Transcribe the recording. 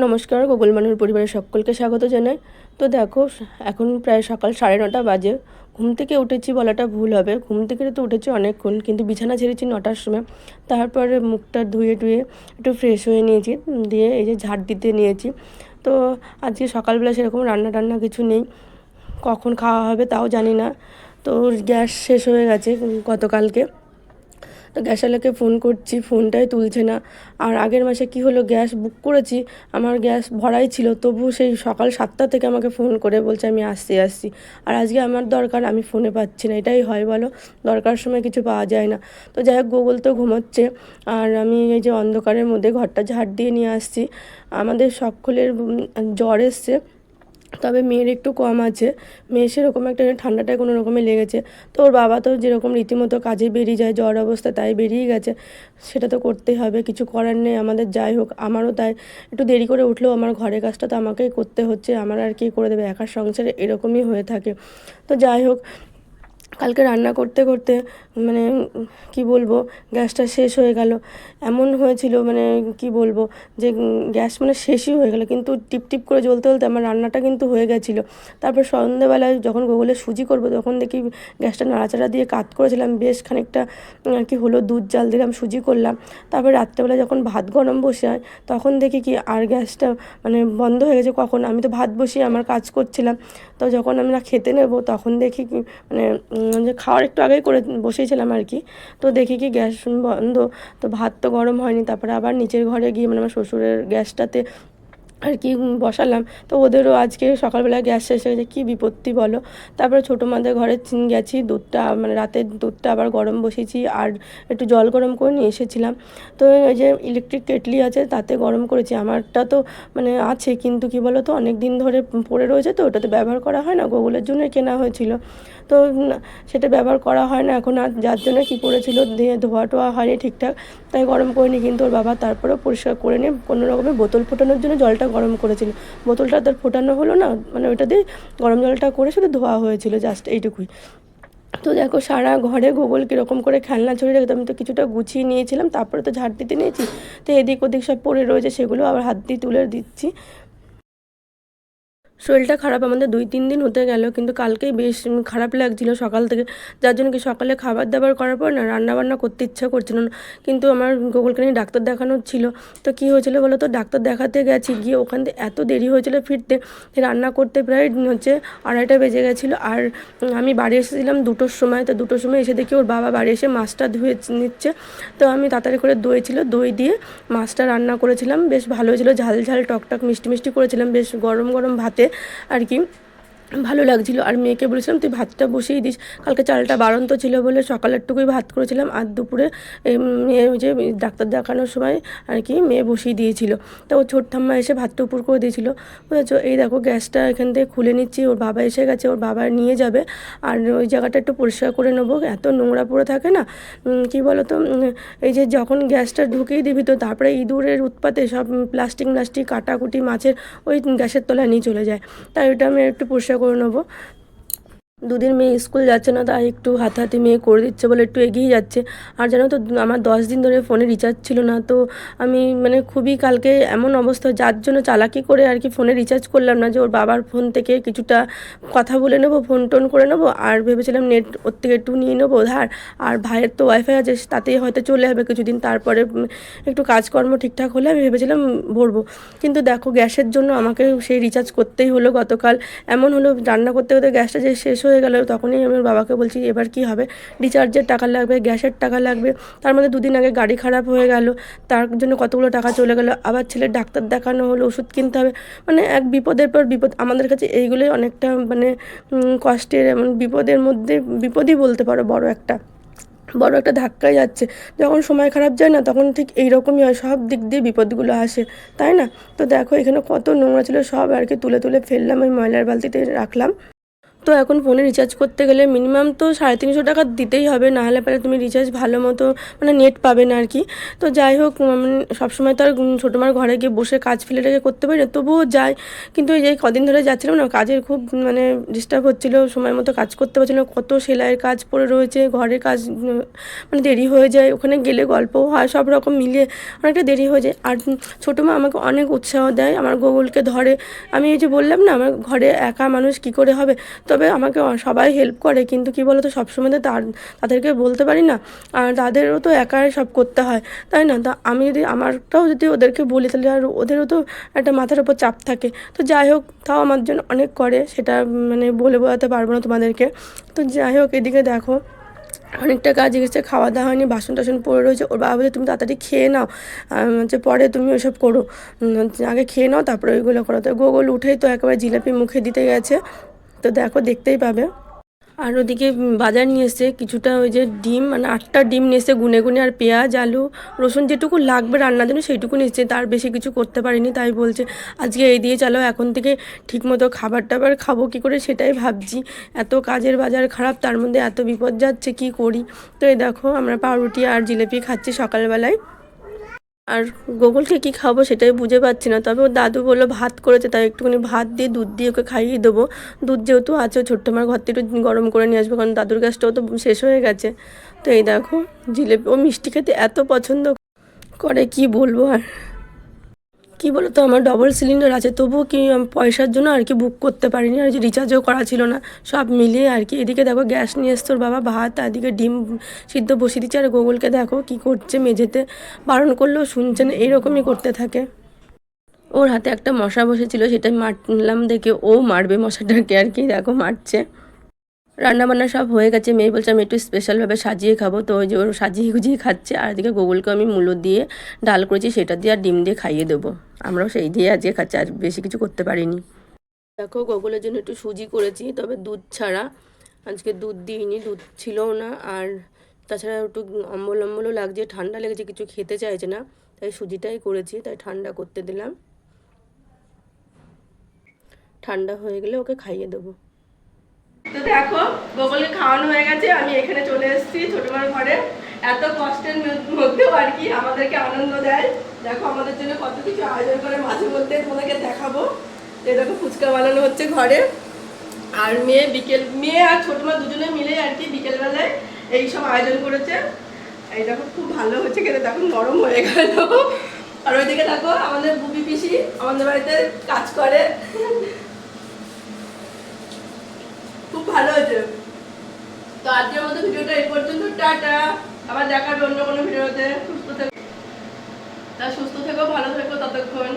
নমস্কার, গোকুল মানুর পরিবারের সকলকে স্বাগত জানাই। তো দেখো, এখন প্রায় সকাল সাড়ে নটা বাজে। ঘুম থেকে উঠেছি বলাটা ভুল হবে। ঘুম থেকে তো উঠেছি অনেকক্ষণ, কিন্তু বিছানা ছেড়েছি নটার সময়। তারপরে মুখটা ধুয়ে টুয়ে একটু ফ্রেশ হয়ে নিয়েছি, দিয়ে এই যে ঝাড় দিতে নিয়েছি। তো আজকে সকালবেলা সেরকম রান্না টান্না কিছু নেই। কখন খাওয়া হবে তাও জানি না। তো গ্যাস শেষ হয়ে গেছে গতকালকে। তো গ্যাসওয়ালাকে ফোন করছি, ফোনটাই তুলছে না। আর আগের মাসে কি হলো, গ্যাস বুক করেছি, আমার গ্যাস ভরাই ছিল তবু সেই সকাল সাতটা থেকে আমাকে ফোন করে বলছে, আমি আসছি আসছি। আর আজকে আমার দরকার, আমি ফোনে পাচ্ছি না, এটাই হয় বলো, দরকার সময় কিছু পাওয়া যায় না। তো যাই হোক গুগল তো ঘুমোচ্ছে। আর আমি এই যে অন্ধকারের মধ্যে ঘরটা ঝাড় দিয়ে নিয়ে আসছি। আমাদের সকলের জ্বর এসছে। তবে মেয়ের একটু কম আছে। মেয়ে সেরকম একটা ঠান্ডাটায় কোনো রকমে লেগেছে। তো ওর বাবা তো যেরকম রীতিমতো কাজে বেরিয়ে যায়, জ্বর অবস্থা তাই বেরিয়ে গেছে। সেটা তো করতেই হবে, কিছু করার নেই আমাদের, যাই হোক, আমারও তাই। একটু দেরি করে উঠলেও আমার ঘরের কাজটা তো আমাকেই করতে হচ্ছে, আমার আর কি করে দেবে? একার সংসারে এরকমই হয়ে থাকে। তো যাই হোক কালকে রান্না করতে করতে মানে কি বলব, গ্যাসটা শেষ হয়ে গেল। এমন হয়েছিল মানে কি বলব, যে গ্যাস মানে শেষই হয়ে গেল, কিন্তু টিপ টিপ করে জ্বলতে জ্বলতে আমার রান্নাটা কিন্তু হয়ে গেছিল। তারপর সন্ধ্যেবেলায় যখন গোগলে সুজি করব, তখন দেখি গ্যাসটা নাড়াচাড়া দিয়ে কাত করেছিলাম, বেশ খানিকটা, আর কি হলো, দুধ জাল দিলাম, সুজি করলাম। তারপর রাত্রেবেলা যখন ভাত গরম বসে হয়, তখন দেখি কি আর গ্যাসটা মানে বন্ধ হয়ে গেছে কখন? আমি তো ভাত বসিয়ে আমার কাজ করছিলাম, তো যখন আমরা খেতে নেব, তখন দেখি মানে যে খাওয়ার একটু আগেই করে বসেছিলাম আর কি। তো দেখি কি গ্যাস বন্ধ, তো ভাত তো গরম হয়নি, তারপরে আবার নিচের ঘরে গিয়ে মানে আমার শ্বশুরের গ্যাসটাতে আর কি বসালাম। তো ওদেরও আজকে সকালবেলা গ্যাস শেষ হয়ে যায় কী বিপত্তি বলো? তারপরে ছোটো মাদের ঘরে গেছি, দুধটা মানে রাতের দুধটা আবার গরম বসিয়েছি আর একটু জল গরম করে নিয়ে এসেছিলাম। তো ওই যে ইলেকট্রিক কেটলি আছে, তাতে গরম করেছি। আমারটা তো মানে আছে, কিন্তু কি বলো তো অনেক দিন ধরে পড়ে রয়েছে তো, ওটাতে ব্যবহার করা হয় না, গোগুলের জন্যই কেনা হয়েছিল। তো সেটা ব্যবহার করা হয় না, এখন আর যার জন্য কী করেছিল ধোয়া টোয়া হয়নি ঠিকঠাক। তাই গরম করিনি কিন্তু ওর বাবা তারপরেও পরিষ্কার করে নিয়ে কোনো রকমের বোতল ফোটানোর জন্য জলটা গরম করেছিল। বোতলটা তার ফোটানো হলো না মানে ওইটা দিয়ে গরম জলটা করে শুধু ধোয়া হয়েছিল জাস্ট এইটুকুই। তো দেখো সারা ঘরে গোগল কীরকম করে খেলনা ছড়িয়ে রেখে আমি তো কিছুটা গুছিয়ে নিয়েছিলাম, তারপরে তো ঝাড় দিতে নিয়েছি, তো এদিক ওদিক সব পড়ে রয়েছে, সেগুলো আবার হাত দিয়ে তুলে দিচ্ছি। শরীরটা খারাপ, আমাদের দুই, তিন দিন হতে গেল, কিন্তু কালকেই বেশ খারাপ লাগছিল সকাল থেকে। যার জন্য কি সকালে খাবার দাবার করার পর না রান্না বান্না করতে ইচ্ছা করছিল না। কিন্তু আমার গোকুলকে নিয়ে ডাক্তার দেখানোর ছিল। তো কী হয়েছিল বলো তো? ডাক্তার দেখাতে গেছি, গিয়ে ওখান থেকে এত দেরি হয়েছিল ফিরতে। রান্না করতে প্রায় হচ্ছে আড়াইটা বেজে গেছিল। আর আমি বাড়ি এসেছিলাম দুটোর সময়, তো দুটোর সময় এসে দেখি ওর বাবা বাড়ি এসে মাছটা ধুয়ে নিচ্ছে। তো আমি তাড়াতাড়ি করে দই ছিল, দই দিয়ে মাছটা রান্না করেছিলাম। বেশ ভালো হয়েছিলো, ঝাল ঝাল, টকটক, মিষ্টি মিষ্টি করেছিলাম। বেশ গরম গরম ভাতে। আর কি ভালো লাগছিল। আর মেয়েকে বলেছিলাম, তুই ভাতটা বসিয়ে দিস। কালকে চালটা বাড়ন্ত ছিল বলে সকালেরটুকুই ভাত করেছিলাম। আর দুপুরে মেয়ে যে ডাক্তার দেখানোর সময় আর কি মেয়ে বসিয়ে দিয়েছিল। তো ও ছোট ঠাম্মা এসে ভাতটা উপর করে দিয়েছিল। বুঝেছ এই দেখো, গ্যাসটা এখান থেকে খুলে নিচ্ছি। ওর বাবা এসে গেছে, ওর বাবা নিয়ে যাবে। আর ওই জায়গাটা একটু পরিষ্কার করে নেব। এত নোংরা পড়ে থাকে না। কি বলো তো এই যে যখন গ্যাসটা ঢুকিয়ে দিবি তো তারপরে ইঁদুরের উৎপাতে সব প্লাস্টিক প্লাস্টিক কাটাকুটি মাছের ওই গ্যাসের তলায় নিয়ে চলে যায়। তাই ওটা আমি একটু পরিষ্কার করে নেব। দুদিন মেয়ে স্কুল যাচ্ছে না, তাই একটু হাতাহাতি মেয়ে করে দিচ্ছে বলে একটু এগিয়ে যাচ্ছে। আর জানো তো, আমার দশ দিন ধরে ফোনে রিচার্জ ছিল না, তো আমি মানে খুবই কালকে এমন অবস্থা, যার জন্য চালাকি করে আর কি ফোনে রিচার্জ করলাম না যে ওর বাবার ফোন থেকে কিছুটা কথা বলে নেব ফোন টোন করে নেব, আর ভেবেছিলাম নেট ওর থেকে একটু নিয়ে নেব, ধার। আর ভাইয়ের তো ওয়াইফাই আছে, তাতেই হয়তো চলে যাবে কিছুদিন, তারপরে একটু কাজকর্ম ঠিকঠাক হলে আমি ভেবেছিলাম ভরবো। কিন্তু দেখো, গ্যাসের জন্য আমাকে সেই রিচার্জ করতেই হলো গতকাল। এমন হলো, রান্না করতে করতে গ্যাসটা যে শেষ হয়ে হয়ে গেল, তখনই আমি বাবাকে বলছি, এবার কি হবে? রিচার্জের টাকা লাগবে, গ্যাসের টাকা লাগবে। তার মধ্যে দুদিন আগে গাড়ি খারাপ হয়ে গেল, তার জন্য কতগুলো টাকা চলে গেল, আবার ছেলের ডাক্তার দেখানো হলো, ওষুধ কিনতে হবে। মানে এক বিপদের পর বিপদ, আমাদের কাছে এইগুলোই অনেকটা মানে কষ্টের, এমন বিপদের মধ্যে, বিপদই বলতে পারো, বড় একটা। বড় একটা ধাক্কায় যাচ্ছে। যখন সময় খারাপ যায় না, তখন ঠিক এইরকমই হয়, সব দিক দিয়ে বিপদগুলো আসে, তাই না? তো দেখো, এখানে কত নোংরা ছিল, সব আর কি তুলে তুলে ফেললাম, ওই ময়লার বালতিতে রাখলাম। তো এখন ফোনে রিচার্জ করতে গেলে মিনিমাম তো সাড়ে তিনশো টাকা দিতেই হবে, নাহলে পরে তুমি রিচার্জ ভালো মতো মানে নেট পাবে না আর কি তো যাই হোক সবসময় তো আর ছোটো মার ঘরে গিয়ে বসে কাজ ফেলে রেখে করতে পারি না, তবুও যাই। কিন্তু এই যে কদিন ধরে যাচ্ছিলাম না, কাজের খুব মানে ডিস্টার্ব হচ্ছিল, সময় মতো কাজ করতে পারছি না, কত সেলাইয়ের কাজ পড়ে রয়েছে, ঘরের কাজ মানে দেরি হয়ে যায়, ওখানে গেলে গল্পও হয়, সব রকম মিলিয়ে অনেকটা দেরি হয়ে যায়। আর ছোটো মা আমাকে অনেক উৎসাহ দেয়, আমার গুগলকে ধরে। আমি এই যে বললাম না, আমার ঘরে একা মানুষ কি করে হবে? তবে আমাকে সবাই হেল্প করে, কিন্তু কি বলতো, সবসময় তো তার, তাদেরকে বলতে পারি না। আর তাদেরও তো একাই সব করতে হয়, তাই না? তা আমি যদি, আমারটাও যদি ওদেরকে বলি, তাহলে আর ওদেরও তো একটা মাথার উপর চাপ থাকে। তো যাই হোক, তাও আমার জন্য অনেক করে, সেটা মানে বলে বোঝাতে পারব না তোমাদেরকে। তো যাই হোক, এদিকে দেখো, অনেকটা কাজ গেছে খাওয়া দাওয়া হয়নি বাসন টাসন পড়ে রয়েছে। ওর বাবা তুমি তাড়াতাড়ি খেয়ে নাও হচ্ছে পরে তুমি ওসব করো। আগে খেয়ে নাও, তারপরে ওইগুলো করো। তো গোগল উঠেই তো একেবারে জিলাপি মুখে দিতে গেছে। তো দেখো, দেখতেই পাবে। আর ওদিকে বাজার নিয়ে এসছে কিছুটা ওই যে ডিম মানে আটটা ডিম নিয়ে এসছে গুনে গুনে, আর পেঁয়াজ, আলু, রসুন যেটুকু লাগবে রান্নার জন্য সেইটুকু নিচ্ছে তার বেশি কিছু করতে পারিনি, তাই বলছে, আজকে এই দিয়ে চালো, এখন থেকে ঠিকমতো খাবার টাবার খাব, কী করে? সেটাই ভাবছি। এত কাজের বাজার খারাপ, তার মধ্যে এত বিপদ যাচ্ছে, কি করি? তো এই দেখো, আমরা পাউরুটি আর জিলেপি খাচ্ছি সকালবেলায়। আর গোগলকে কি খাব সেটাই বুঝে পাচ্ছি না। তবে ওর দাদু বলল, ভাত করেছে, তাই একটুখানি ভাত দিয়ে দুধ দিয়ে ওকে খাইয়ে দেবো। দুধ যেহেতু আছে ছোট্ট মার ঘর থেকে একটু গরম করে নিয়ে আসব, কারণ দাদুর গ্যাসটাও তো শেষ হয়ে গেছে। তো এই দেখো, জিলেপি, ও মিষ্টি খেতে এত পছন্দ করে, কি বলব আর? কি বলো তো আমার ডবল সিলিন্ডার আছে, তবুও কি পয়সার জন্য আর কি বুক করতে পারিনি, আর যে রিচার্জও করা ছিল না, সব মিলিয়ে আর কি। এদিকে দেখো গ্যাস নিয়ে ওর বাবা ভাত এদিকে ডিম সিদ্ধ বসিয়ে দিচ্ছে, আর গোগলকে দেখো কি করছে মেঝেতে। বারণ করলেও শুনছে না এইরকমই করতে থাকে। ওর হাতে একটা মশা বসেছিল, সেটা মারলাম দেখে ও মারবে মশাটাকে আর কি, দেখো মারছে। রান্না বান্না সব হয়ে গেছে। মেয়ে বলছে, আমি একটু স্পেশালভাবে সাজিয়ে খাব। তো ওই যে ওর সাজিয়ে গুজিয়ে খাচ্ছে। আর এদিকে গোগলকে আমি মূলো দিয়ে ডাল করেছি, সেটা দিয়ে আর ডিম দিয়ে খাইয়ে দেবো। আমরাও সেই দিয়ে আজকে খাচ্ছি আর বেশি কিছু করতে পারিনি। দেখো, গোগলের জন্য একটু সুজি করেছি, তবে দুধ ছাড়া। আজকে দুধ দিইনি, দুধ ছিলও না। আর তাছাড়া একটু অম্বল অম্বলও লাগছে, ঠান্ডা লেগেছে, কিছু খেতে চাইছে না। তাই সুজিটাই করেছি, তাই ঠান্ডা করতে দিলাম। ঠান্ডা হয়ে গেলে ওকে খাইয়ে দেবো। তো দেখো গোগলকে খাওয়ানো হয়ে গেছে, আমি এখানে চলে এসেছি ছোটমার ঘরে। এত কষ্টের মধ্য- মধ্যেও আর কি আমাদেরকে আনন্দ দেয়। দেখো আমাদের জন্য কত কিছু আয়োজন করে মাঝে মধ্যে তোমাদেরকে দেখাবো। দেখো ফুচকা বানানো হচ্ছে ঘরে। আর মেয়ে বিকেল, মেয়ে আর ছোটমা দুজনে মিলে আর কি বিকেলবেলায় এই সব আয়োজন করেছে। এই দেখো, খুব ভালো হচ্ছে খেতে। দেখো নরম হয়ে গেল। আর ওইদিকে দেখো, আমাদের বুবি পিসি আমাদের বাড়িতে কাজ করে। খুব ভালো হয়েছে। তো আজকের মতো ভিডিওটা এই পর্যন্ত, টাটা। আবার দেখাবে অন্য কোনো ভিডিওতে। সুস্থ থেকো। তা সুস্থ থেকো, ভালো থেকো ততক্ষণ।